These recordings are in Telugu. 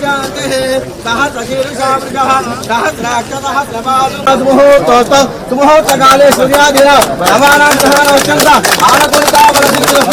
శాంతి శాంతి సహస్రశీర్షా వృషః సహస్రాక్షతః సమాదు ముహూర్తోస్త సుముహూర్తకాలే సూర్యాదిన నవానాం గ్రహాణశ్చంద్ర ఆనకులితా వరసిద్ధుః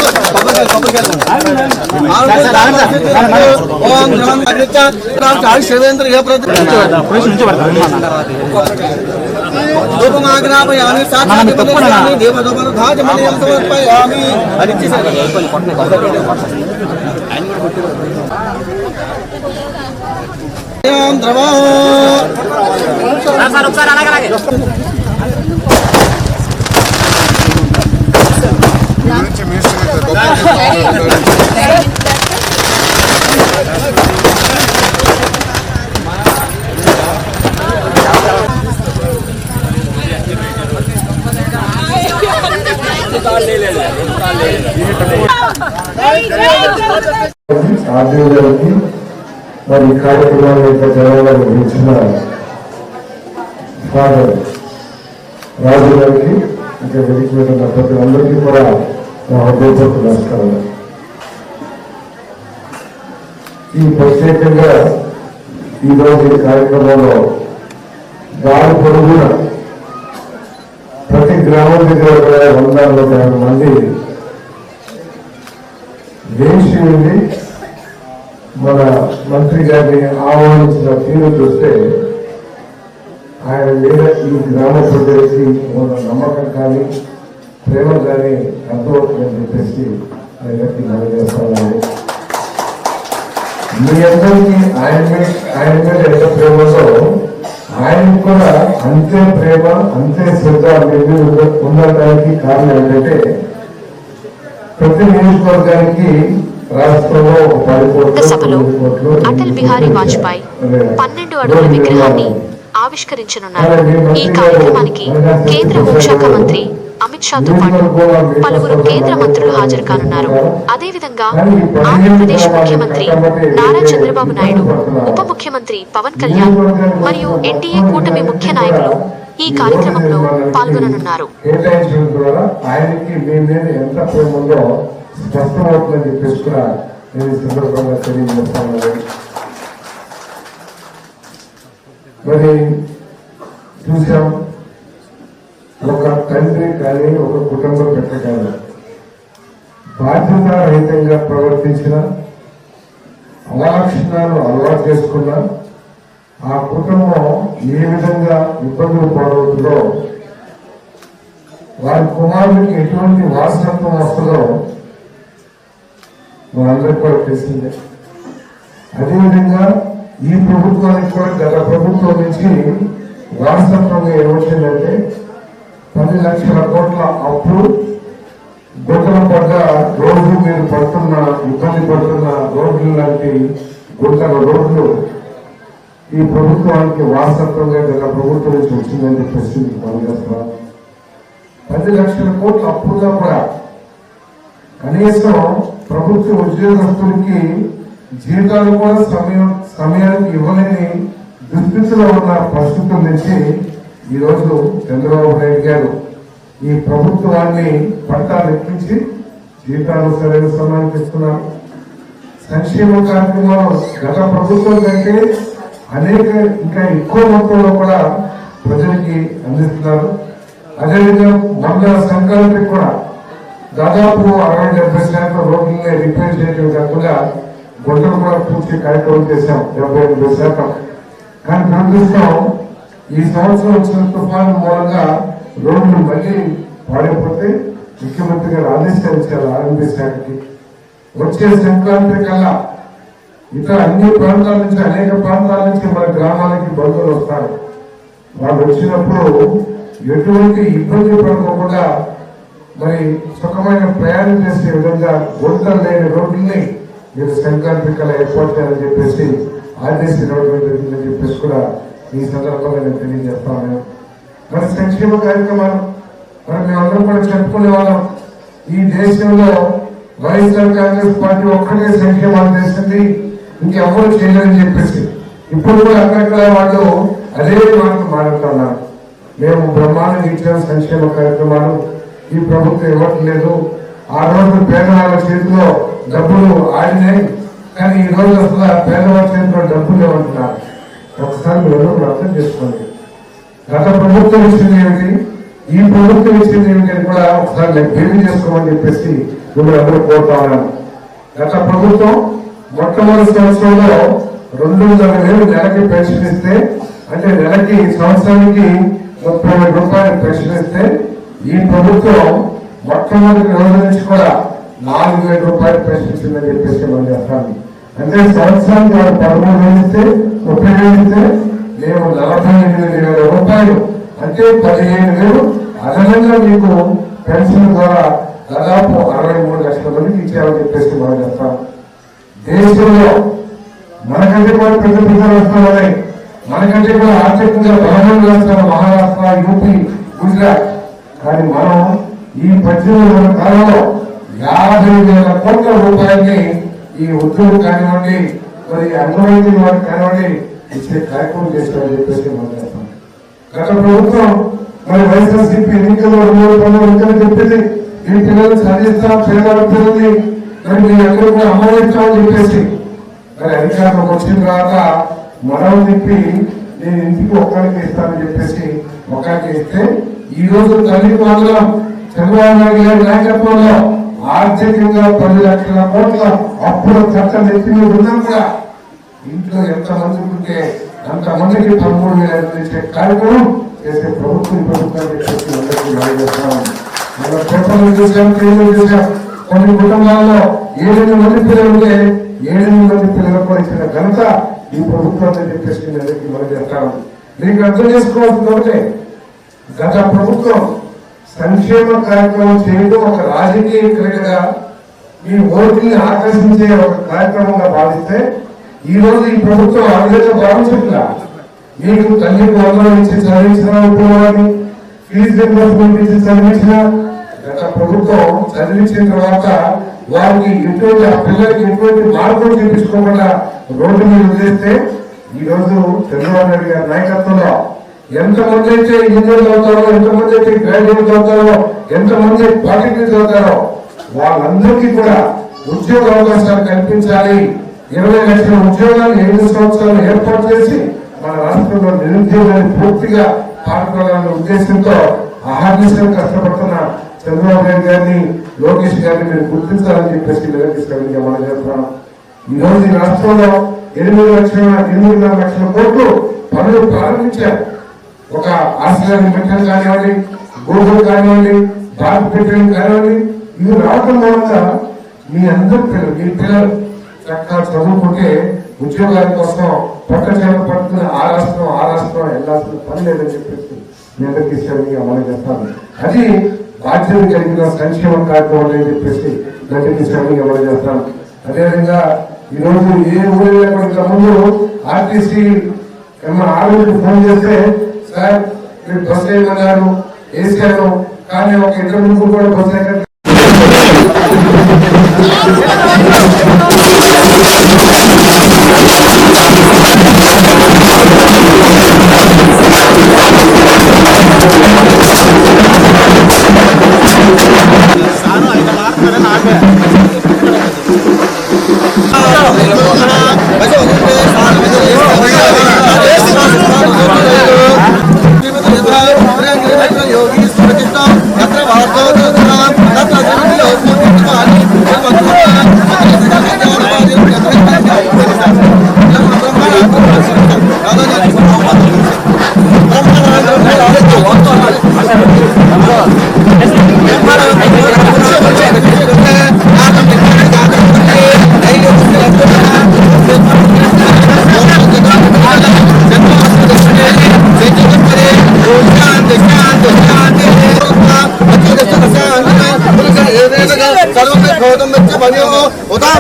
ద్రవా ఆర్డీ గారికి మరి ఈ కార్యక్రమాన్ని యొక్క జరగాలని గురించిన ఫాదర్ రాజు గారికి ఇంకా వెలికి వెళ్ళిన ప్రతి అందరికీ కూడా నా హృదయపూర్వక నమస్కారం ఈ ప్రత్యేకంగా ఈరోజు ఈ కార్యక్రమంలో దాని పొరుగున ప్రతి గ్రామం దగ్గర కూడా వందల యాభై మంది వేసి ఉంది మన మంత్రి గారిని ఆహ్వానించిన తీరు చూస్తే ఆయన మీద ఈ గ్రామ ప్రజలకి ఉన్న నమ్మకం కానీ ప్రేమ కానీ అర్థమవుతుందని చెప్పేసి ఆయనకి తెలియజేస్తున్నాను మీ అందరికీ ఆయన మీద ఆయన మీద ఎంత ప్రేమతో ఆయన కూడా అంతే ప్రేమ అంతే శ్రద్ధ మీ ఉండటానికి కారణం ఏంటంటే ప్రతి నియోజకవర్గానికి రాష్ట్రంలో ఒక పది కోట్లు, సభలో తొమ్మిది కోట్లు, అటల్ బిహారీ వాజ్పేయి పన్నెండు అడుగుల విగ్రహాన్ని. ఆవిష్కరించనున్నారు. ఈ కార్యక్రమానికి కేంద్ర హోంశాఖ మంత్రి అమిత్ షాతో పాటు పలువురు కేంద్ర మంత్రులు హాజరు కానున్నారు అదేవిధంగా ఆంధ్రప్రదేశ్ ముఖ్యమంత్రి నారా చంద్రబాబు నాయుడు ఉప ముఖ్యమంత్రి పవన్ కళ్యాణ్ మరియు ఎన్డీఏ కూటమి ముఖ్య నాయకులు ఈ కార్యక్రమంలో పాల్గొననున్నారు. కేటాయించడం ద్వారా చెప్పేసి కూడా నేను ఈ సందర్భంగా తెలియజేస్తాను మరి చూసాం ఒక తండ్రి కానీ ఒక కుటుంబం పెద్ద కానీ బాధ్యత రహితంగా ప్రవర్తించిన అవలక్షణాలు అలవాటు చేసుకున్న ఆ కుటుంబం ఏ విధంగా ఇబ్బందులు పాలవుతుందో వారి కుమారుడికి ఎటువంటి వారసత్వం వస్తుందో మనందరికీ కూడా తెలిసిందే అదేవిధంగా ఈ ప్రభుత్వానికి కూడా గత ప్రభుత్వం నుంచి వారసత్వంగా ఏమొచ్చిందంటే పది లక్షల కోట్ల అప్పు గుంటలు పడ్డ రోజు మీరు పడుతున్న ఇబ్బంది పడుతున్న రోడ్లు లాంటి గుంటల రోడ్లు ఈ ప్రభుత్వానికి వారసత్వంగా గత ప్రభుత్వం నుంచి వచ్చిందని ప్రశ్నించి పనిచేస్తున్నా పది లక్షల కోట్ల అప్పుగా కూడా కనీసం ప్రభుత్వ ఉద్యోగస్తులకి జీతాలు కూడా సమయం సమయానికి ఇవ్వలేని దుస్థితిలో ఉన్న పరిస్థితుల నుంచి ఈరోజు చంద్రబాబు నాయుడు గారు ఈ ప్రభుత్వాన్ని పట్టాలు ఎక్కించి జీతాలు సరైన సమయానికి ఇస్తున్నారు. సంక్షేమ కార్యక్రమాలు గత ప్రభుత్వం కంటే అనేక ఇంకా ఎక్కువ మొత్తంలో కూడా ప్రజలకి అందిస్తున్నారు. అదేవిధంగా మొన్న సంక్రాంతికి కూడా దాదాపు అరవై డెబ్బై శాతం రోడ్లని రిపేర్ చేయడం కాకుండా గుంటలు కూడా పూర్తి కార్యక్రమం చేశాం డెబ్బై ఎనిమిది శాతం. కానీ దురదృష్టం ఈ సంవత్సరం వచ్చిన తుఫాను మూలంగా రోడ్లు మళ్ళీ పాడైపోతే ముఖ్యమంత్రి గారు ఆదేశాలు ఆర్ఎంపీ శాఖకి. వచ్చే సంక్రాంతి కల్లా ఇతర అన్ని ప్రాంతాల నుంచి అనేక ప్రాంతాల నుంచి మన గ్రామాలకి బంధువులు వస్తారు. వాళ్ళు వచ్చినప్పుడు ఎటువంటి ఇబ్బంది పడకుండా మరి సుఖమైన ప్రయాణం చేసే విధంగా గుంటలు లేని రోడ్లని మీరు సంకల్పికల ఏర్పాటు చేయాలని చెప్పేసి ఆర్టీసీ రోడ్డు అని చెప్పేసి కూడా ఈ సందర్భంగా నేను తెలియజేస్తాను మరి సంక్షేమ కార్యక్రమాలు మరి మేమందరం కూడా చెప్పుకునే వాళ్ళం. ఈ దేశంలో వైఎస్ఆర్ కాంగ్రెస్ పార్టీ ఒక్కటే సంక్షేమాలు చేసింది ఇంకెవరు చేయలేదని చెప్పేసి ఇప్పుడు కూడా అక్కడక్కడ వాళ్ళు అదే మాటలు మాట్లాడుతున్నారు. మేము బ్రహ్మాండంగా ఇచ్చిన సంక్షేమ కార్యక్రమాలు ఈ ప్రభుత్వం ఇవ్వట్లేదు. ఆ రోజు పేదవాళ్ళ చేతిలో డబ్బులు ఆడినాయి. కానీ ఈ రోజు అసలు పేదవాళ్ళ చేతిలో డబ్బులు ఇవ్వంటున్నారు ఒకసారి మీరు అర్థం చేసుకోండి. గత ప్రభుత్వం ఇచ్చింది ఏమిటి? ఈ ప్రభుత్వం ఇచ్చింది ఏమిటి అని కూడా ఒకసారి నేను బేబీ చేసుకోమని చెప్పేసి మిమ్మల్ని అందరూ కోరుతా ఉన్నాను. గత ప్రభుత్వం మొట్టమొదటి సంవత్సరంలో రెండు వందల వేలు నెలకి పెన్షన్ ఇస్తే అంటే నెలకి సంవత్సరానికి ముప్పై రూపాయలు పెన్షన్ ఇస్తే ఈ ప్రభుత్వం మొట్టమొదటి రోజు నుంచి కూడా నాలుగు వేల రూపాయలు ప్రశ్నించిందని చెప్పేసి మనం చెప్పాలి. అంటే సంవత్సరానికి వారు పదమూడు వేలు ముప్పై వేలు మేము నలభై ఎనిమిది వేల రూపాయలు. అంటే పదిహేను వేలు అదనంగా మీకు పెన్షన్ ద్వారా దాదాపు అరవై మూడు లక్షల మందికి ఇచ్చామని చెప్పేసి మనం చెప్తాం దేశంలో మనకంటే కూడా పెద్ద పెద్ద రాష్ట్రాలు మనకంటే కూడా ఆర్థికంగా బలమైన రాష్ట్రాలు మహారాష్ట్ర యూపీ గుజరాత్ కానీ మనం ఈ పద్దెనిమిది వందల కాలంలో యాభై వేల కోట్ల రూపాయల్ని ఈ ఉద్యోగం కానివ్వండి మరి అంగవైద్య వారికి కానివ్వండి ఇచ్చే కార్యక్రమం చేస్తామని చెప్పేసి మనం చేస్తాం గత ప్రభుత్వం మరి వైఎస్ఆర్సీపీ ఎన్నికల్లో రెండు వేల పంతొమ్మిది ఎన్నికలు చెప్పింది ఈ పిల్లలు చదివిస్తాం పేదవాళ్ళ పిల్లల్ని మరి మీ అందరూ కూడా అమ్మవేస్తామని చెప్పేసి. మరి అధికారంలోకి వచ్చిన తర్వాత మనం తిప్పి నేను ఇంటికి ఒకరికి ఇస్తానని చెప్పేసి ఒకరికి ఇస్తే ఈ రోజు తల్లికి మాత్రం చంద్రబాబు నాయుడు గారి నాయకత్వంలో ఆర్థికంగా పది లక్షల కోట్ల అప్పుల చట్టం ఎత్తి మీద ఉన్నా కూడా. ఇంట్లో ఎంతమంది ఉంటే అంతమందికి పదమూడు వేల ఐదు కార్యక్రమం చేసే ప్రభుత్వం ప్రభుత్వాన్ని చెప్పి అందరికీ తెలియజేస్తాం పేపర్లు చూసాం టీవీలు చూసాం. కొన్ని కుటుంబాల్లో ఏడెనిమిది మంది పిల్లలు ఉంటే ఏడెనిమిది మంది పిల్లలకు ఇచ్చిన ఘనత ఈ ప్రభుత్వాన్ని చెప్పేసి నేను అందరికీ మనం చేస్తాను మీకు అర్థం చేసుకోవాల్సింది ఒకటే. గత ప్రభుత్వం సంక్షేమ కార్యక్రమం చేయడం ఒక రాజకీయ క్రీడగా మీ ఓటుని ఆకర్షించే ఒక కార్యక్రమంగా భావిస్తే ఈ రోజు ఈ ప్రభుత్వం ఆ విధంగా భావించట్లా. మీకు తల్లికి వందలు ఇచ్చి చదివించిన ఉపయోగాన్ని ఫీజు రింబర్స్మెంట్ ఇచ్చి చదివించిన గత ప్రభుత్వం చదివించిన తర్వాత వారికి ఎటువంటి ఆ పిల్లలకి ఎటువంటి మార్పులు చూపించుకోకుండా రోడ్డు మీద వదిలేస్తే ఈరోజు చంద్రబాబు నాయుడు గారి నాయకత్వంలో ఎంతమంది అయితే ఇంజనీర్లు చదువుతారో ఎంతమంది అయితే గ్రాడ్యుయేట్ చదువుతారో ఎంతమంది పాలిటెక్నిక్ చదువుతారో వాళ్ళందరికీ కూడా ఉద్యోగ అవకాశాలు కల్పించాలి. ఇరవై లక్షల ఉద్యోగాలు ఎనిమిది సంవత్సరాలు ఏర్పాటు చేసి మన రాష్ట్రంలో నిరుద్యోగాన్ని పూర్తిగా పాల్గొనాలనే ఉద్దేశంతో అహర్నిశలు కష్టపడుతున్న చంద్రబాబు నాయుడు గారిని లోకేష్ గారిని మీరు గుర్తించాలని చెప్పేసి నిలదీసుకోవాలని మనం చెప్తున్నాం ఈ రాష్ట్రంలో ఎనిమిది లక్షల ఎనిమిదిన్నర లక్షల కోట్లు పనులు ప్రారంభించారు. ఒక ఆస్ట్రేలియన్ పెట్టడం కానివ్వండి గూగుల్ కానివ్వండి భారత్ పెట్టడం కానివ్వండి ఇవి రావడం మూలంగా మీ అందరి పిల్లలు మీ పిల్లలు చక్కగా చదువుకుంటే ఉద్యోగాల కోసం పక్క చేప పడుతున్న ఆ రాష్ట్రం ఆ రాష్ట్రం వెళ్ళాల్సిన పని లేదని చెప్పేసి మీ అందరికీ ఇష్టమని అమలు చేస్తాను. అది బాధ్యత కలిగిన సంక్షేమ కార్యక్రమం అని చెప్పేసి అందరికీ ఇష్టమని అమలు చేస్తాను. అదేవిధంగా ఈ రోజు ఏ ఊరిలో ఇంత ముందు ఆర్టీసీ ఆరోగ్య ఫోన్ చేస్తే సార్ మీరు బస్ వేయమన్నారు వేసారు కానీ ఒక ఇద్దరు ముగ్గురు కూడా బస్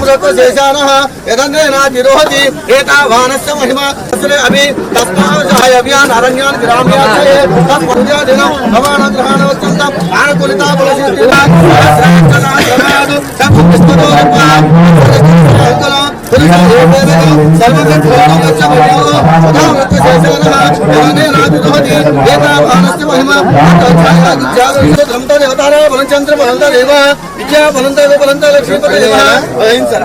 शब्दशेषाण यदन्नातिरोहति एतावानस्य महिमा अपि तस्मावसहाय अभियान अरण्यान् ग्राम्याश्रये तत्पर्यादिनं भवानग्रहाणवस्तन्तं आनुकूलिता कुलशिस्तिरा सर्वत्र धमता देवता रहा भलचंद्र भलंता देवा विद्या भलंता देव भलंता लक्ष्मीपति देवा अहिंसा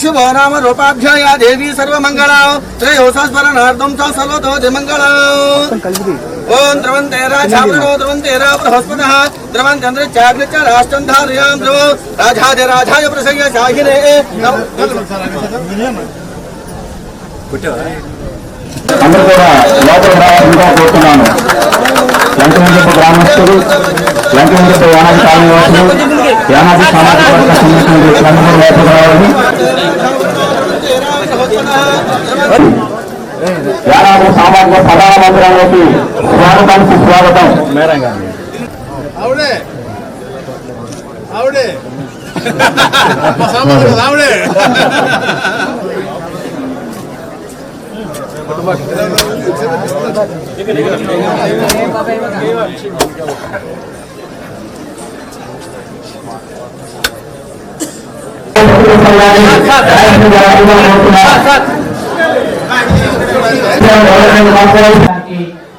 शिव राम रूपाभ्याया देवी सर्वमंगला श्रेयोसास्पर नार्दम च सर्वतो जयमंगला ओम द्रवंतेरा छावरो द्रवंतेरा बृहस्पतिः द्रवंतेन्द्र चाग्निच राष्ट्रं धारयाम ध्रुव राजाधि राजाय प्रसंग शाहिरे कुछ అందరూ కూడా లోపల రావాలని కోరుతున్నాను. లంకమండప గ్రామస్తులు లంకమండప యానాది కాలనీవాసులు యానాది సామాజిక వర్గ సంబంధించిన అందరూ లోపల రావాలని యానాది సామాజిక ప్రధాన మందిరంలోకి స్వాగతానికి స్వాగతం. ఆవిడే. ఆవిడే మా సామాన్లు కదా ఆవిడే దానికి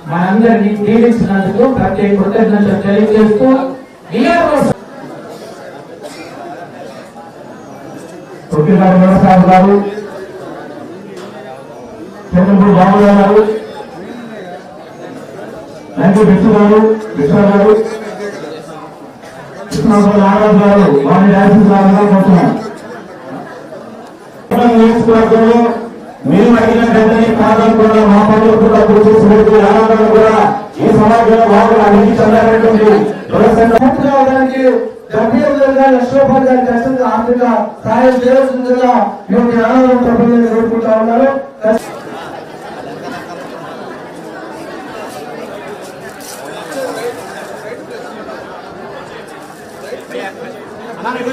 మనందరినీ దీవించినందుకు ప్రత్యేక కృతజ్ఞతలు తెలియజేస్తూ నియోజకవర్గ గారు చంద్రపూడి బాబురావు గారు నంది విష్ణు గారు విశ్వ గారు కృష్ణాపురం నాగరాజు గారు వారిని రాసించాలని నియోజకవర్గంలో మీరు అడిగిన కాదని కూడా మా పనులు కూడా గుర్తు చేసినట్టు ఆనందం కూడా ఈ సమాజంలో బాగా అడిగి చంద్రబెట్టింది అవడానికి డెబ్బై విధంగా లక్షోపాధి గారి ఆర్థిక సహాయం చేయాల్సిందిగా ఈ యొక్క ఆనందం ప్రభుత్వం కోరుకుంటా ఉన్నారు. Mare,